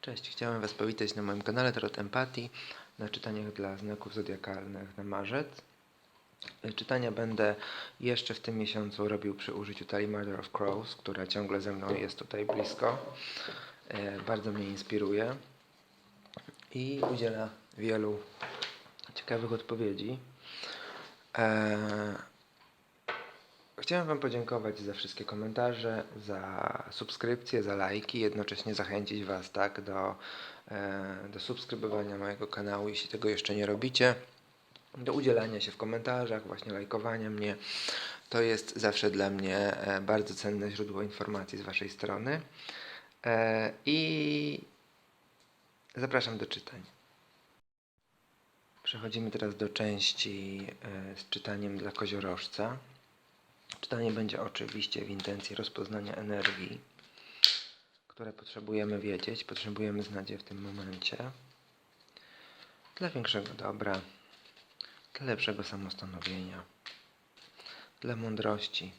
Cześć, chciałem Was powitać na moim kanale Tarot Empatii na czytaniach dla znaków zodiakalnych na marzec. E, Czytania będę jeszcze w tym miesiącu robił przy użyciu talii Mother of Crows, która ciągle ze mną jest tutaj blisko. E, Bardzo mnie inspiruje i udziela wielu ciekawych odpowiedzi. Chciałem Wam podziękować za wszystkie komentarze, za subskrypcje, za lajki, jednocześnie zachęcić Was tak do, e, do subskrybowania mojego kanału, jeśli tego jeszcze nie robicie, do udzielania się w komentarzach, właśnie lajkowania mnie. To jest zawsze dla mnie e, bardzo cenne źródło informacji z Waszej strony. E, I zapraszam do czytań. Przechodzimy teraz do części z czytaniem dla koziorożca. Czytanie będzie oczywiście w intencji rozpoznania energii, które potrzebujemy wiedzieć, potrzebujemy znać je w tym momencie. Dla większego dobra, dla lepszego samostanowienia, dla mądrości,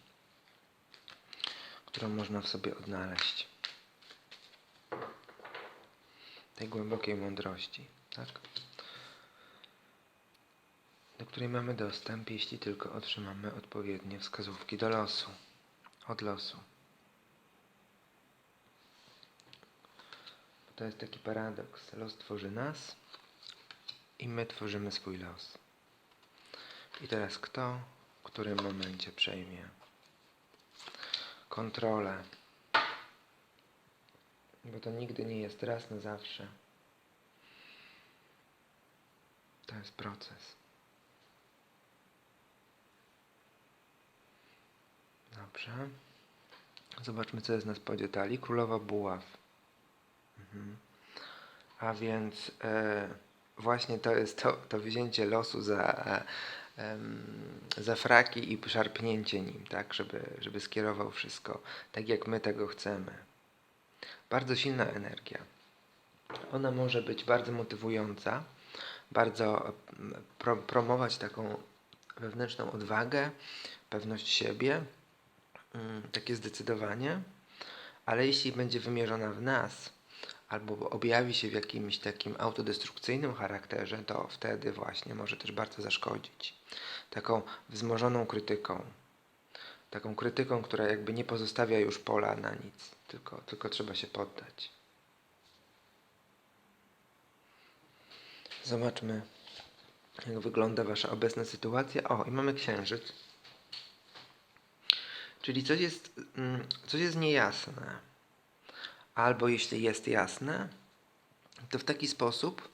którą można w sobie odnaleźć. Tej głębokiej mądrości, tak? Do której mamy dostęp, jeśli tylko otrzymamy odpowiednie wskazówki do losu, od losu. To jest taki paradoks. Los tworzy nas i my tworzymy swój los. I teraz kto w którym momencie przejmie kontrolę? Bo to nigdy nie jest raz na zawsze. To jest proces. Dobrze. Zobaczmy, co jest na spodzie talii. Królowa buław. Mhm. A więc e, właśnie to jest to, to wzięcie losu za, e, za fraki i szarpnięcie nim, tak, żeby, żeby skierował wszystko tak, jak my tego chcemy. Bardzo silna energia. Ona może być bardzo motywująca, bardzo pro, promować taką wewnętrzną odwagę, pewność siebie, takie zdecydowanie, ale jeśli będzie wymierzona w nas albo objawi się w jakimś takim autodestrukcyjnym charakterze, to wtedy właśnie może też bardzo zaszkodzić. Taką wzmożoną krytyką. Taką krytyką, która jakby nie pozostawia już pola na nic, tylko, tylko trzeba się poddać. Zobaczmy, jak wygląda Wasza obecna sytuacja. O, i mamy księżyc. Czyli coś jest, mm, coś jest niejasne. Albo jeśli jest jasne, to w taki sposób,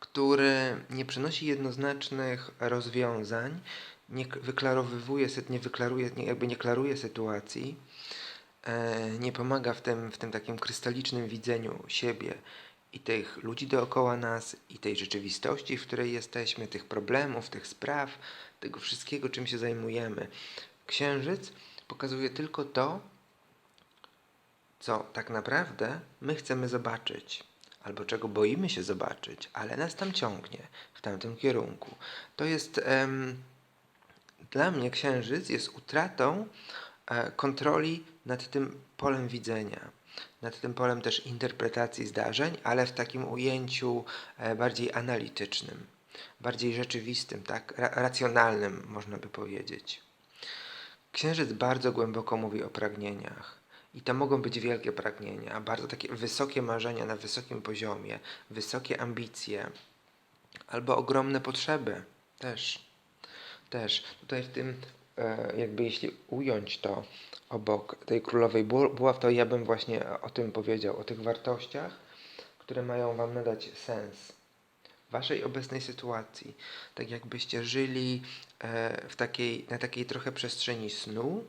który nie przynosi jednoznacznych rozwiązań, nie wyklarowywuje, nie wyklaruje, jakby nie klaruje sytuacji, e, nie pomaga w tym, w tym takim krystalicznym widzeniu siebie i tych ludzi dookoła nas, i tej rzeczywistości, w której jesteśmy, tych problemów, tych spraw, tego wszystkiego, czym się zajmujemy. Księżyc pokazuje tylko to, co tak naprawdę my chcemy zobaczyć, albo czego boimy się zobaczyć, ale nas tam ciągnie w tamtym kierunku. To jest em, dla mnie księżyc jest utratą e, kontroli nad tym polem widzenia, nad tym polem też interpretacji zdarzeń, ale w takim ujęciu e, bardziej analitycznym, bardziej rzeczywistym, tak, ra- racjonalnym, można by powiedzieć. Księżyc bardzo głęboko mówi o pragnieniach. I to mogą być wielkie pragnienia, bardzo takie wysokie marzenia na wysokim poziomie, wysokie ambicje, albo ogromne potrzeby też. Też. Tutaj w tym, e, jakby jeśli ująć to obok tej królowej bu- buław, to ja bym właśnie o tym powiedział, o tych wartościach, które mają Wam nadać sens waszej obecnej sytuacji. Tak jakbyście żyli e, w takiej, na takiej trochę przestrzeni snu,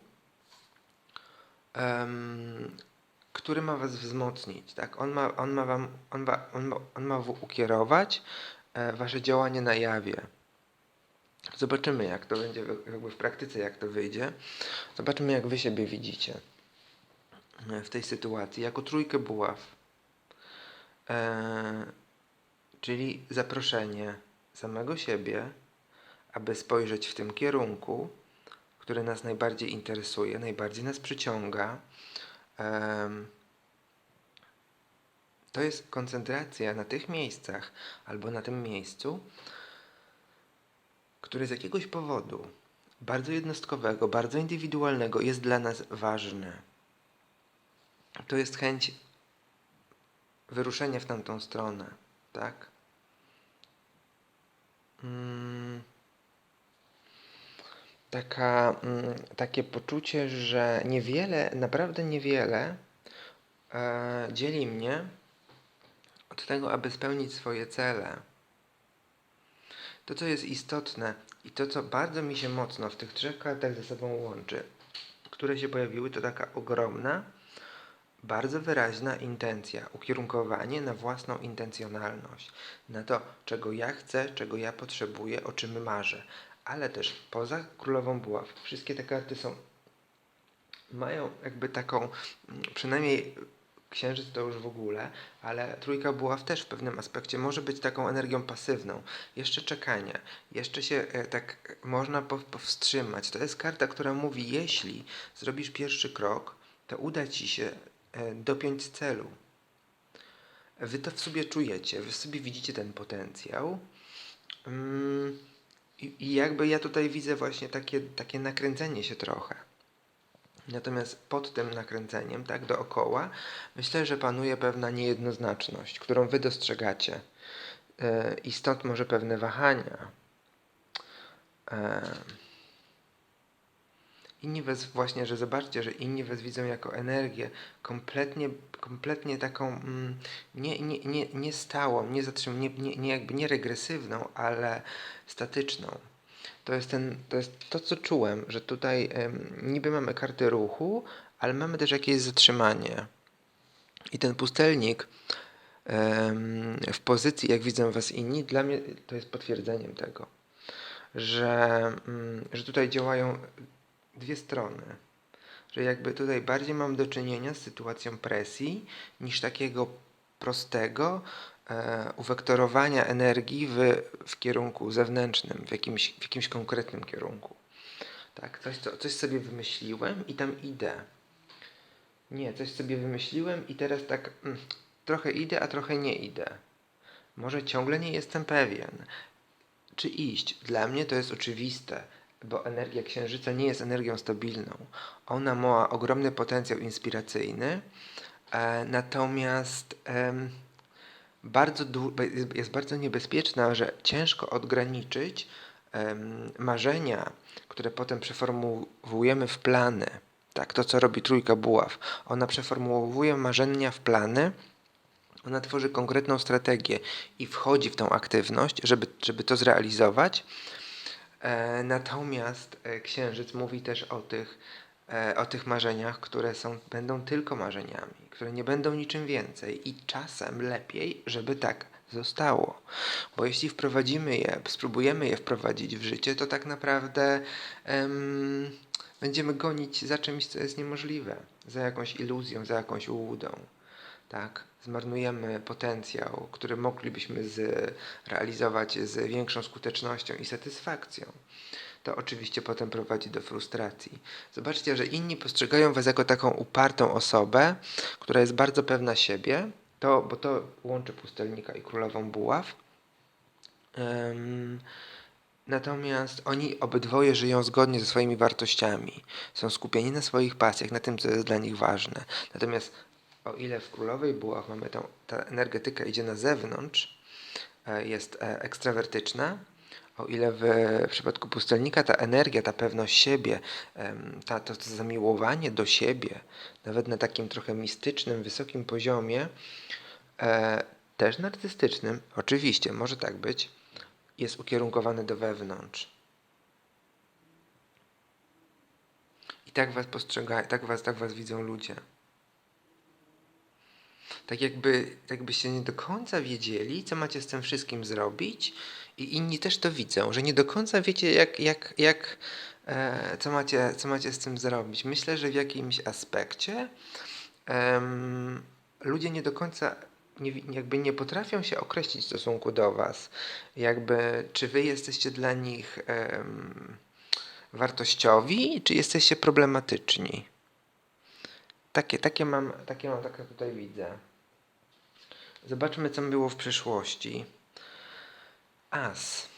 em, który ma was wzmocnić, tak? On ma, on ma wam, on ma, on ma, on ma ukierować e, wasze działanie na jawie. Zobaczymy, jak to będzie jakby w praktyce, jak to wyjdzie. Zobaczymy, jak wy siebie widzicie e, w tej sytuacji, jako trójkę buław. E, czyli zaproszenie samego siebie, aby spojrzeć w tym kierunku, który nas najbardziej interesuje, najbardziej nas przyciąga. to jest koncentracja na tych miejscach albo na tym miejscu, które z jakiegoś powodu bardzo jednostkowego, bardzo indywidualnego jest dla nas ważny. To jest chęć wyruszenia w tamtą stronę, tak? Mm, taka, mm, takie poczucie, że niewiele, naprawdę niewiele e, dzieli mnie od tego, aby spełnić swoje cele. To, co jest istotne i to, co bardzo mi się mocno w tych trzech kartach ze sobą łączy, które się pojawiły, to taka ogromna, bardzo wyraźna intencja, ukierunkowanie na własną intencjonalność, na to, czego ja chcę, czego ja potrzebuję, o czym marzę. Ale też poza królową buław, wszystkie te karty są, mają jakby taką, mm, przynajmniej księżyc to już w ogóle, ale trójka buław też w pewnym aspekcie może być taką energią pasywną. Jeszcze czekania, jeszcze się e, tak można powstrzymać. To jest karta, która mówi, jeśli zrobisz pierwszy krok, to uda ci się E, dopiąć celu. Wy to w sobie czujecie, wy w sobie widzicie ten potencjał. Mm, I jakby ja tutaj widzę właśnie takie, takie nakręcenie się trochę. Natomiast pod tym nakręceniem, tak dookoła, myślę, że panuje pewna niejednoznaczność, którą wy dostrzegacie. E, I stąd może pewne wahania. Inni was właśnie, że zobaczcie, że inni was widzą jako energię kompletnie, kompletnie taką mm, nie, nie, nie, nie stałą, nie, zatrzym, nie, nie, nie jakby nie regresywną, ale statyczną. To jest, ten, to jest to, co czułem, że tutaj ym, niby mamy karty ruchu, ale mamy też jakieś zatrzymanie. I ten pustelnik ym, w pozycji, jak widzą was inni, dla mnie to jest potwierdzeniem tego, że, ym, że tutaj działają dwie strony. Że jakby tutaj bardziej mam do czynienia z sytuacją presji niż takiego prostego e, uwektorowania energii w, w kierunku zewnętrznym, w jakimś, w jakimś konkretnym kierunku. Tak, coś, co, coś sobie wymyśliłem i tam idę. Nie, coś sobie wymyśliłem i teraz tak mm, trochę idę, a trochę nie idę. Może ciągle nie jestem pewien, czy iść. Dla mnie to jest oczywiste bo energia księżyca nie jest energią stabilną. Ona ma ogromny potencjał inspiracyjny, e, natomiast e, bardzo jest bardzo niebezpieczna, że ciężko odgraniczyć e, marzenia, które potem przeformułujemy w plany. Tak, to co robi trójka buław. Ona przeformułowuje marzenia w plany, ona tworzy konkretną strategię i wchodzi w tą aktywność, żeby, żeby to zrealizować. E, natomiast e, księżyc mówi też o tych, e, o tych marzeniach, które są, będą tylko marzeniami, które nie będą niczym więcej i czasem lepiej, żeby tak zostało. Bo jeśli wprowadzimy je, spróbujemy je wprowadzić w życie, to tak naprawdę um, będziemy gonić za czymś, co jest niemożliwe, za jakąś iluzją, za jakąś ułudą. Tak? Zmarnujemy potencjał, który moglibyśmy zrealizować z większą skutecznością i satysfakcją, to oczywiście potem prowadzi do frustracji. Zobaczcie, że inni postrzegają Was jako taką upartą osobę, która jest bardzo pewna siebie, to, bo to łączy pustelnika i królową buław. Um, Natomiast oni obydwoje żyją zgodnie ze swoimi wartościami. Są skupieni na swoich pasjach, na tym, co jest dla nich ważne. Natomiast o ile w królowej bułach mamy tą, ta energetyka idzie na zewnątrz, e, jest e, ekstrawertyczna, o ile w przypadku pustelnika ta energia, ta pewność siebie, ta, to, to zamiłowanie do siebie, nawet na takim trochę mistycznym, wysokim poziomie, e, też narcystycznym, oczywiście, może tak być, jest ukierunkowane do wewnątrz. I tak was postrzegają, tak was, tak was widzą ludzie tak jakby, jakbyście nie do końca wiedzieli, co macie z tym wszystkim zrobić i inni też to widzą, że nie do końca wiecie, jak, jak, jak, e, co, macie, co macie z tym zrobić. Myślę, że w jakimś aspekcie em, ludzie nie do końca nie, jakby nie potrafią się określić w stosunku do was. Jakby, czy wy jesteście dla nich em, wartościowi, czy jesteście problematyczni. Takie, takie mam, takie mam, takie tutaj widzę. Zobaczmy, co było w przeszłości. As.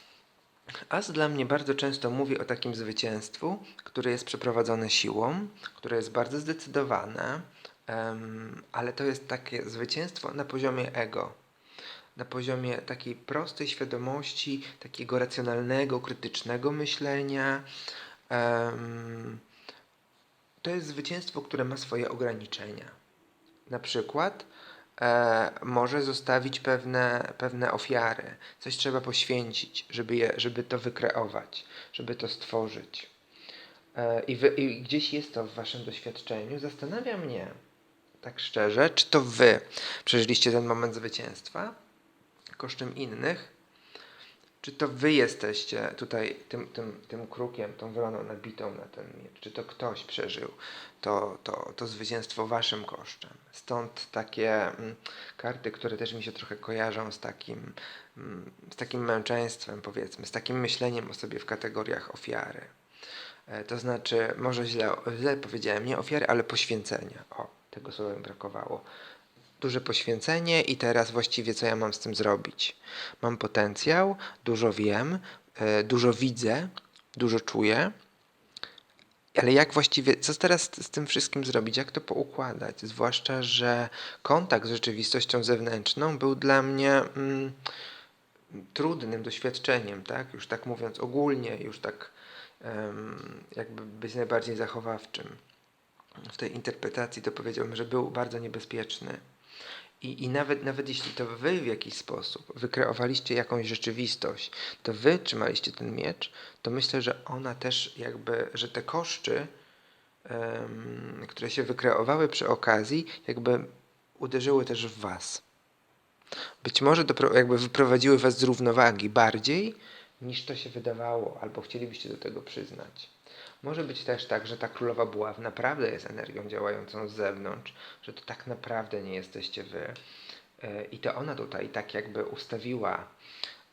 As dla mnie bardzo często mówi o takim zwycięstwu, które jest przeprowadzone siłą, które jest bardzo zdecydowane, em, ale to jest takie zwycięstwo na poziomie ego, na poziomie takiej prostej świadomości, takiego racjonalnego, krytycznego myślenia. Em, to jest zwycięstwo, które ma swoje ograniczenia. Na przykład e, może zostawić pewne, pewne ofiary. Coś trzeba poświęcić, żeby, je, żeby to wykreować, żeby to stworzyć. E, i, wy, I gdzieś jest to w waszym doświadczeniu. Zastanawia mnie, tak szczerze, czy to wy przeżyliście ten moment zwycięstwa kosztem innych, czy to wy jesteście tutaj tym, tym, tym krukiem, tą wroną nabitą na ten miecz? Czy to ktoś przeżył to, to, to zwycięstwo waszym kosztem? Stąd takie mm, karty, które też mi się trochę kojarzą z takim, mm, z takim męczeństwem, powiedzmy, z takim myśleniem o sobie w kategoriach ofiary. E, to znaczy, może źle, źle powiedziałem, nie ofiary, ale poświęcenia. O, tego słowa mi brakowało duże poświęcenie i teraz właściwie co ja mam z tym zrobić? Mam potencjał, dużo wiem, e, dużo widzę, dużo czuję, ale jak właściwie, co teraz z tym wszystkim zrobić? Jak to poukładać? Zwłaszcza, że kontakt z rzeczywistością zewnętrzną był dla mnie mm, trudnym doświadczeniem, tak? Już tak mówiąc ogólnie, już tak um, jakby być najbardziej zachowawczym. W tej interpretacji to powiedziałbym, że był bardzo niebezpieczny. I, I nawet, nawet jeśli to wy w jakiś sposób wykreowaliście jakąś rzeczywistość, to wy trzymaliście ten miecz, to myślę, że ona też jakby, że te koszty, um, które się wykreowały przy okazji, jakby uderzyły też w was. Być może dopro, jakby wyprowadziły was z równowagi bardziej niż to się wydawało, albo chcielibyście do tego przyznać. Może być też tak, że ta królowa buław naprawdę jest energią działającą z zewnątrz, że to tak naprawdę nie jesteście wy. E, I to ona tutaj tak jakby ustawiła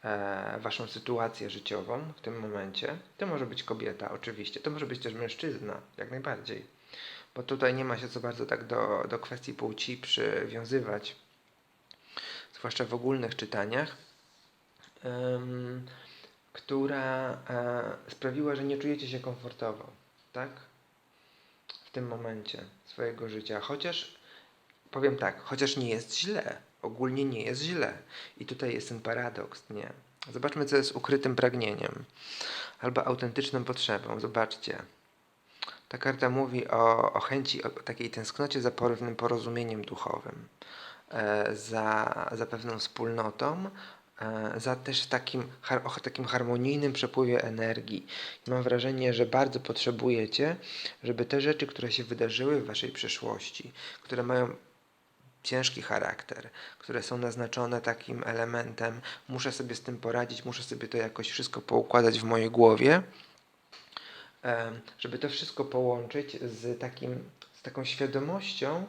e, waszą sytuację życiową w tym momencie. To może być kobieta, oczywiście. To może być też mężczyzna, jak najbardziej. Bo tutaj nie ma się co bardzo tak do, do kwestii płci przywiązywać, zwłaszcza w ogólnych czytaniach. Um, która e, sprawiła, że nie czujecie się komfortowo, tak? W tym momencie swojego życia. Chociaż, powiem tak, chociaż nie jest źle. Ogólnie nie jest źle. I tutaj jest ten paradoks, nie? Zobaczmy, co jest ukrytym pragnieniem albo autentyczną potrzebą. Zobaczcie. Ta karta mówi o, o chęci, o takiej tęsknocie za pewnym porozumieniem duchowym, e, za, za pewną wspólnotą, za też takim, o takim harmonijnym przepływie energii. I mam wrażenie, że bardzo potrzebujecie, żeby te rzeczy, które się wydarzyły w waszej przeszłości, które mają ciężki charakter, które są naznaczone takim elementem, muszę sobie z tym poradzić, muszę sobie to jakoś wszystko poukładać w mojej głowie, e, żeby to wszystko połączyć z, takim, z taką świadomością,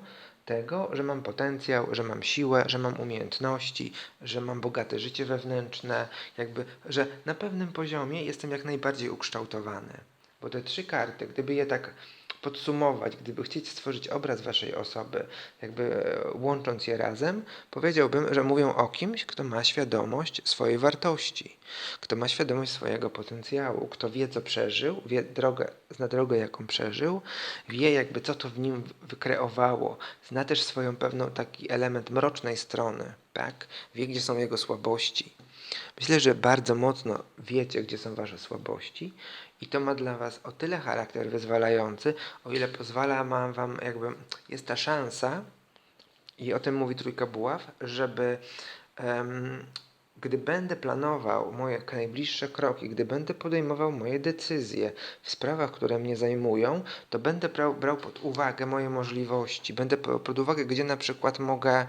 tego, że mam potencjał, że mam siłę, że mam umiejętności, że mam bogate życie wewnętrzne, jakby, że na pewnym poziomie jestem jak najbardziej ukształtowany. Bo te trzy karty, gdyby je tak podsumować, gdyby chcieć stworzyć obraz waszej osoby, jakby e, łącząc je razem, powiedziałbym, że mówią o kimś, kto ma świadomość swojej wartości, kto ma świadomość swojego potencjału, kto wie, co przeżył, wie drogę, zna drogę, jaką przeżył, wie jakby, co to w nim wykreowało, zna też swoją pewną taki element mrocznej strony, tak? Wie, gdzie są jego słabości. Myślę, że bardzo mocno wiecie, gdzie są wasze słabości i to ma dla Was o tyle charakter wyzwalający, o ile pozwala Wam, jakby, jest ta szansa, i o tym mówi Trójka Buław, żeby um, gdy będę planował moje najbliższe kroki, gdy będę podejmował moje decyzje w sprawach, które mnie zajmują, to będę brał, brał pod uwagę moje możliwości, będę pod uwagę, gdzie na przykład mogę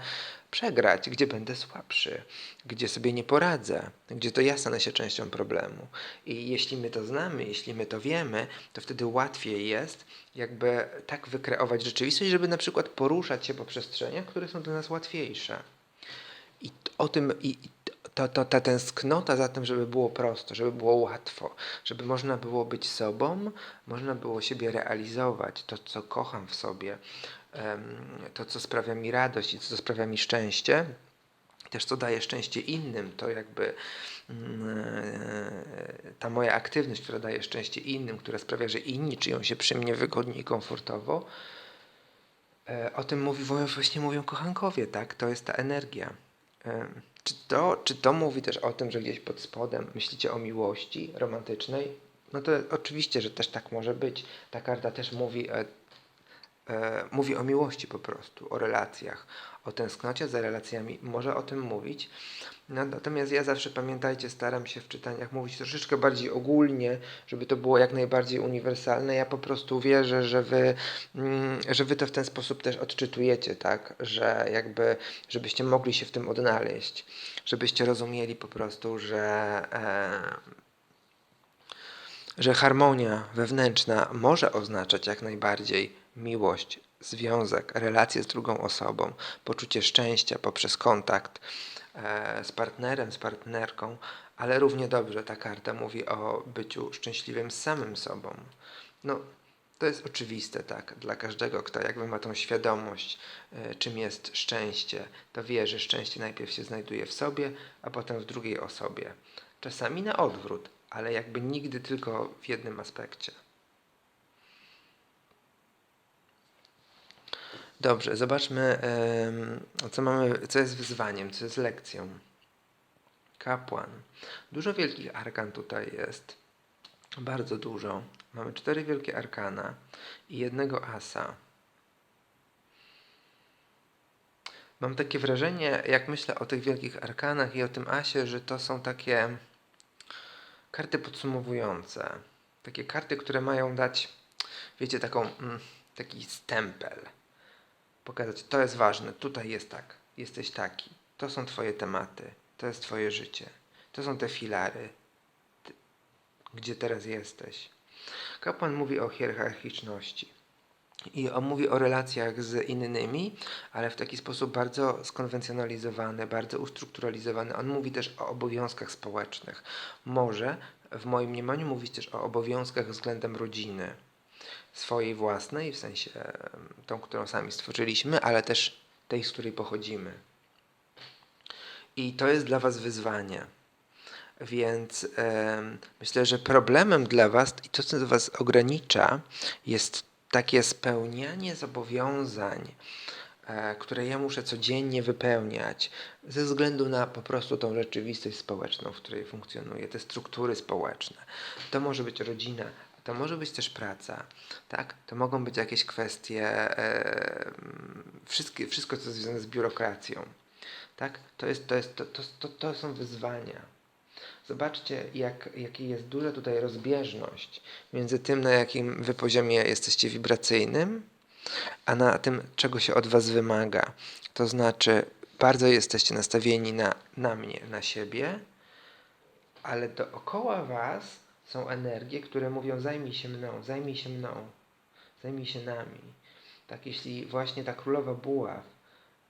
przegrać, gdzie będę słabszy, gdzie sobie nie poradzę, gdzie to ja stanę się częścią problemu. I jeśli my to znamy, jeśli my to wiemy, to wtedy łatwiej jest jakby tak wykreować rzeczywistość, żeby na przykład poruszać się po przestrzeniach, które są dla nas łatwiejsze. I o tym, i to, to, ta tęsknota za tym, żeby było prosto, żeby było łatwo, żeby można było być sobą, można było siebie realizować, to co kocham w sobie, to co sprawia mi radość i co sprawia mi szczęście, też co daje szczęście innym, to jakby mm, e, ta moja aktywność, która daje szczęście innym, która sprawia, że inni czują się przy mnie wygodnie i komfortowo, e, o tym mówi, właśnie mówią kochankowie, tak? To jest ta energia. E, Czy to, czy to mówi też o tym, że gdzieś pod spodem myślicie o miłości romantycznej? No to oczywiście, że też tak może być. Ta karta też mówi, e, mówi o miłości po prostu, o relacjach, o tęsknocie za relacjami. Może o tym mówić. No, natomiast ja zawsze, pamiętajcie, staram się w czytaniach mówić troszeczkę bardziej ogólnie, żeby to było jak najbardziej uniwersalne. Ja po prostu wierzę, że wy, mm, że wy to w ten sposób też odczytujecie, tak? Że jakby, żebyście mogli się w tym odnaleźć. Żebyście rozumieli po prostu, że e, że harmonia wewnętrzna może oznaczać jak najbardziej miłość, związek, relację z drugą osobą, poczucie szczęścia poprzez kontakt e, z partnerem, z partnerką, ale równie dobrze ta karta mówi o byciu szczęśliwym z samym sobą. No, to jest oczywiste, tak, dla każdego, kto jakby ma tą świadomość, e, czym jest szczęście, to wie, że szczęście najpierw się znajduje w sobie, a potem w drugiej osobie. Czasami na odwrót, ale jakby nigdy tylko w jednym aspekcie. Dobrze, zobaczmy, co mamy, co jest wyzwaniem, co jest lekcją. Kapłan. Dużo wielkich arkan tutaj jest. Bardzo dużo. Mamy cztery wielkie arkana i jednego asa. Mam takie wrażenie, jak myślę o tych wielkich arkanach i o tym asie, że to są takie karty podsumowujące. Takie karty, które mają dać, wiecie, taką, mm, taki stempel. Pokazać, to jest ważne, tutaj jest tak, jesteś taki, to są Twoje tematy, to jest Twoje życie, to są te filary, ty, gdzie teraz jesteś. Kapłan mówi o hierarchiczności. I on mówi o relacjach z innymi, ale w taki sposób bardzo skonwencjonalizowany, bardzo ustrukturalizowany. On mówi też o obowiązkach społecznych. Może w moim mniemaniu mówić też o obowiązkach względem rodziny. Swojej własnej, w sensie tą, którą sami stworzyliśmy, ale też tej, z której pochodzimy. I to jest dla Was wyzwanie. Więc myślę, że problemem dla Was i to, co Was ogranicza, jest takie spełnianie zobowiązań, e, które ja muszę codziennie wypełniać, ze względu na po prostu tą rzeczywistość społeczną, w której funkcjonuję, te struktury społeczne. To może być rodzina, to może być też praca, tak? To mogą być jakieś kwestie, e, wszystkie, wszystko, co jest związane z biurokracją, tak? To, jest, to, jest, to, to, to, to są wyzwania. Zobaczcie, jak, jaki jest duża tutaj rozbieżność między tym, na jakim wy poziomie jesteście wibracyjnym, a na tym, czego się od was wymaga. To znaczy, bardzo jesteście nastawieni na, na mnie, na siebie, ale dookoła was są energie, które mówią zajmij się mną, zajmij się mną, zajmij się nami. Tak, jeśli właśnie ta królowa buław,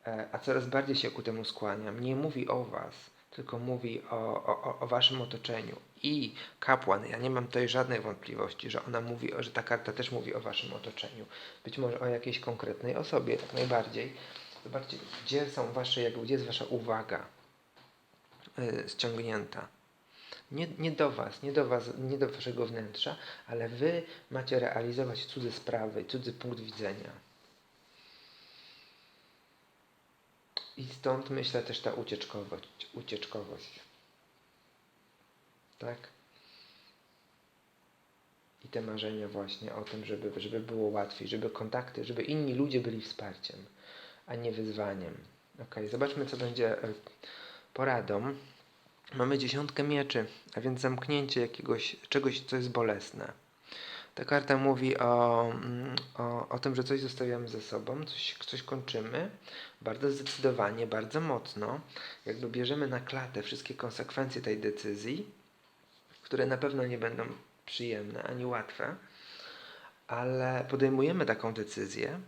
e, a coraz bardziej się ku temu skłaniam, nie mówi o was, tylko mówi o, o, o waszym otoczeniu. I kapłan, ja nie mam tutaj żadnej wątpliwości, że ona mówi, że ta karta też mówi o waszym otoczeniu. Być może o jakiejś konkretnej osobie, jak najbardziej. Zobaczcie, gdzie są wasze, jakby, gdzie jest wasza uwaga yy, ściągnięta. Nie, nie do was, nie do was, nie do waszego wnętrza, ale wy macie realizować cudze sprawy, cudzy punkt widzenia. I stąd myślę też ta ucieczkowość. ucieczkowość. Tak? I te marzenia właśnie o tym, żeby, żeby było łatwiej, żeby kontakty, żeby inni ludzie byli wsparciem, a nie wyzwaniem. Ok, zobaczmy, co będzie e, poradą. Mamy dziesiątkę mieczy, a więc zamknięcie jakiegoś czegoś, co jest bolesne. Ta karta mówi o, mm, o, o tym, że coś zostawiamy ze sobą, coś, coś kończymy bardzo zdecydowanie, bardzo mocno. Jakby bierzemy na klatę wszystkie konsekwencje tej decyzji, które na pewno nie będą przyjemne ani łatwe, ale podejmujemy taką decyzję,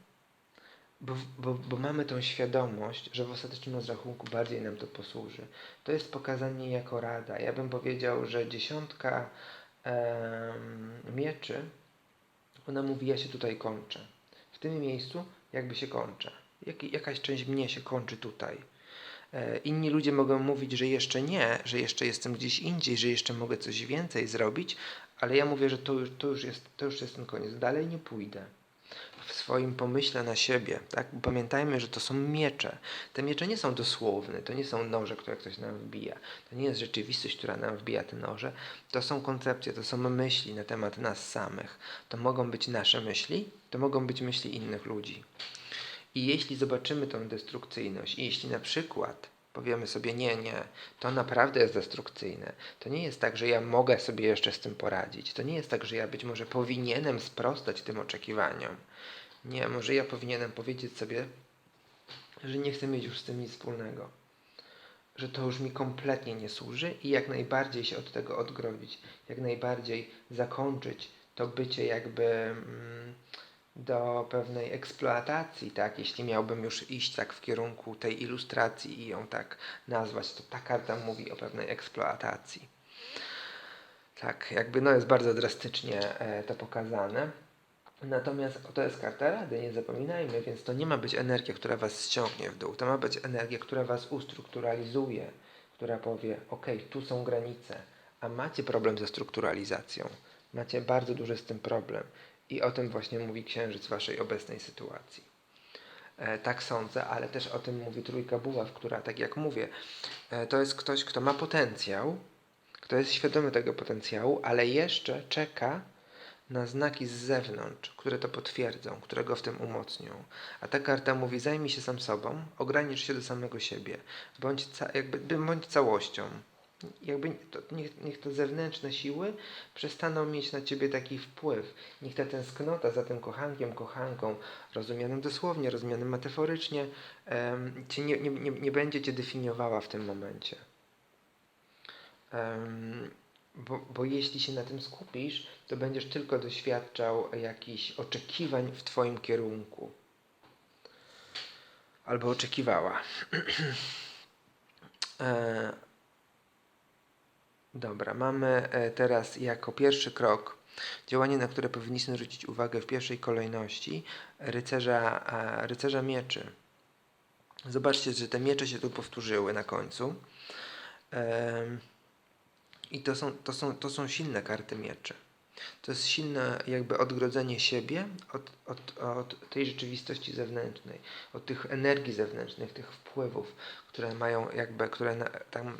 bo, bo, bo mamy tą świadomość, że w ostatecznym rozrachunku bardziej nam to posłuży. To jest pokazanie jako rada. Ja bym powiedział, że dziesiątka mieczy, ona mówi, ja się tutaj kończę. W tym miejscu jakby się kończę. Jak, jakaś część mnie się kończy tutaj. E, Inni ludzie mogą mówić, że jeszcze nie, że jeszcze jestem gdzieś indziej, że jeszcze mogę coś więcej zrobić, ale ja mówię, że to już, to już, jest, to już jest ten koniec. Dalej nie pójdę. W swoim pomyśle na siebie, tak? Bo Pamiętajmy, że to są miecze. Te miecze nie są dosłowne, to nie są noże, które ktoś nam wbija. To nie jest rzeczywistość, która nam wbija te noże. To są koncepcje, to są myśli na temat nas samych. To mogą być nasze myśli, to mogą być myśli innych ludzi. I jeśli zobaczymy tą destrukcyjność, i jeśli na przykład powiemy sobie, nie, nie, to naprawdę jest destrukcyjne, to nie jest tak, że ja mogę sobie jeszcze z tym poradzić. To nie jest tak, że ja być może powinienem sprostać tym oczekiwaniom. Nie, może ja powinienem powiedzieć sobie, że nie chcę mieć już z tym nic wspólnego. Że to już mi kompletnie nie służy i jak najbardziej się od tego odgrodzić, jak najbardziej zakończyć to bycie jakby mm, do pewnej eksploatacji, tak? Jeśli miałbym już iść tak w kierunku tej ilustracji i ją tak nazwać, to ta karta mówi o pewnej eksploatacji. Tak, jakby no jest bardzo drastycznie e, to pokazane. Natomiast to jest karta rady, nie zapominajmy, więc to nie ma być energia, która was ściągnie w dół. To ma być energia, która was ustrukturalizuje, która powie, ok, tu są granice, a macie problem ze strukturalizacją. Macie bardzo duży z tym problem. I o tym właśnie mówi księżyc waszej obecnej sytuacji. E, tak sądzę, ale też o tym mówi trójka buław, która, tak jak mówię, e, to jest ktoś, kto ma potencjał, kto jest świadomy tego potencjału, ale jeszcze czeka na znaki z zewnątrz, które to potwierdzą, które go w tym umocnią. A ta karta mówi: zajmij się sam sobą, ogranicz się do samego siebie, bądź, ca- jakby, bądź całością. Jakby to, niech, niech te zewnętrzne siły przestaną mieć na ciebie taki wpływ. Niech ta tęsknota za tym kochankiem, kochanką, rozumianym dosłownie, rozumianym metaforycznie, em, cię nie, nie, nie, nie będzie cię definiowała w tym momencie. Em, bo, bo jeśli się na tym skupisz, to będziesz tylko doświadczał jakichś oczekiwań w Twoim kierunku. Albo oczekiwała. e, dobra, mamy e, teraz jako pierwszy krok działanie, na które powinniśmy zwrócić uwagę w pierwszej kolejności rycerza, rycerza mieczy. Zobaczcie, że te miecze się tu powtórzyły na końcu. I to są, to, są, to są silne karty mieczy. To jest silne jakby odgrodzenie siebie od, od, od tej rzeczywistości zewnętrznej, od tych energii zewnętrznych, tych wpływów, które mają jakby, które tam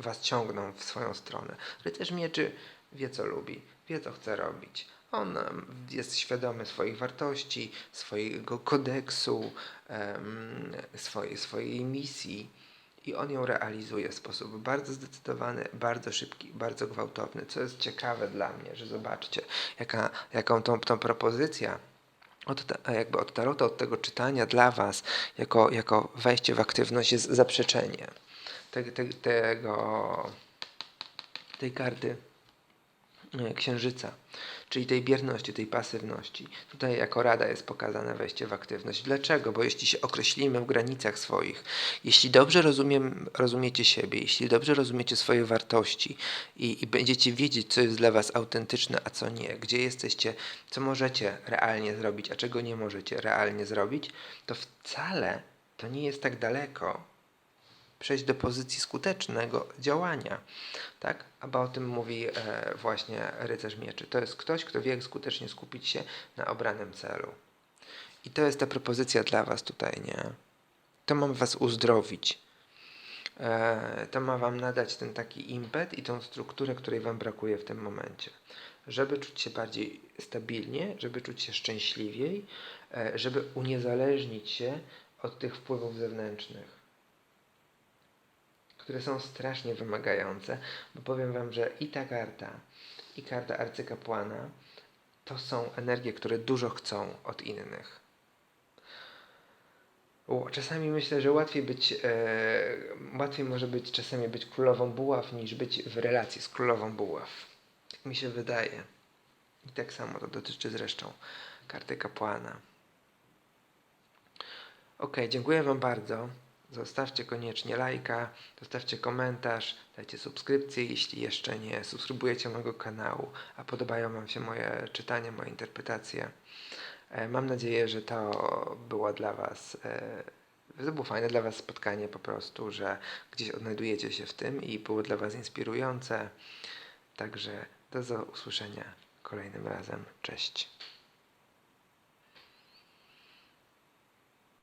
was ciągną w swoją stronę. Rycerz mieczy wie co lubi, wie co chce robić. On jest świadomy swoich wartości, swojego kodeksu, swojej, swojej misji i on ją realizuje w sposób bardzo zdecydowany, bardzo szybki, bardzo gwałtowny, co jest ciekawe dla mnie, że zobaczcie, jaka, jaką tą, tą propozycja od, jakby od tarota, od tego czytania dla Was, jako, jako wejście w aktywność jest zaprzeczenie te, te, tego, tej karty e, księżyca, czyli tej bierności, tej pasywności. Tutaj jako rada jest pokazane wejście w aktywność. Dlaczego? Bo jeśli się określimy w granicach swoich, jeśli dobrze rozumiem, rozumiecie siebie, jeśli dobrze rozumiecie swoje wartości i, i będziecie wiedzieć, co jest dla Was autentyczne, a co nie, gdzie jesteście, co możecie realnie zrobić, a czego nie możecie realnie zrobić, to wcale to nie jest tak daleko, przejść do pozycji skutecznego działania. Tak? A o tym mówi e, właśnie rycerz mieczy. To jest ktoś, kto wie, jak skutecznie skupić się na obranym celu. I to jest ta propozycja dla Was tutaj, nie? To ma Was uzdrowić. E, to ma Wam nadać ten taki impet i tą strukturę, której Wam brakuje w tym momencie. Żeby czuć się bardziej stabilnie, żeby czuć się szczęśliwiej, e, żeby uniezależnić się od tych wpływów zewnętrznych które są strasznie wymagające, bo powiem Wam, że i ta karta, i karta arcykapłana to są energie, które dużo chcą od innych. Czasami myślę, że łatwiej być, e, łatwiej może być czasami być królową buław, niż być w relacji z królową buław. Tak mi się wydaje. I tak samo to dotyczy zresztą karty kapłana. Ok, dziękuję Wam bardzo. Zostawcie koniecznie lajka, zostawcie komentarz, dajcie subskrypcję, jeśli jeszcze nie subskrybujecie mojego kanału, a podobają Wam się moje czytania, moje interpretacje. E, Mam nadzieję, że to była dla Was e, to było fajne dla Was spotkanie po prostu, że gdzieś odnajdujecie się w tym i było dla Was inspirujące. Także do usłyszenia kolejnym razem. Cześć.